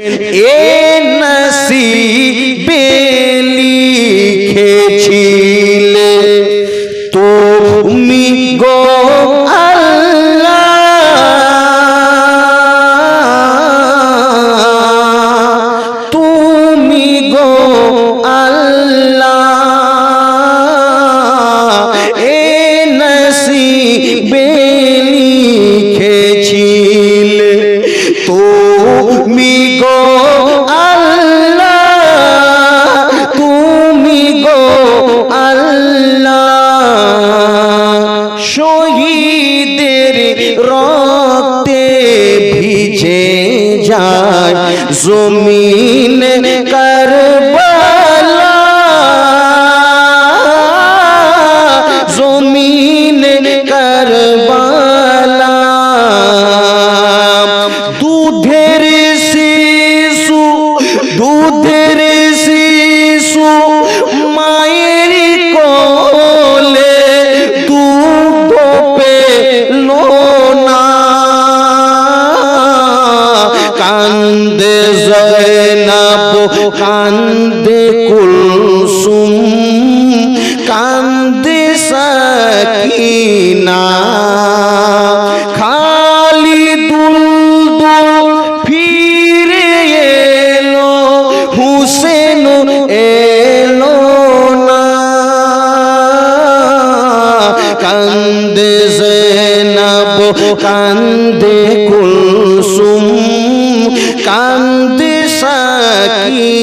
এ নসিবে লিখেছিলে। তুমি গো জমিন করবালা। জমিন করবালা। দুধের কান্দে কুলসুম, কান্দে সাকিনা। খালি দুলদুল ফিরে এলো, হুসেন এলো না। কান্দে জেনাব, কান্দে কুলসুম, কান্দে কি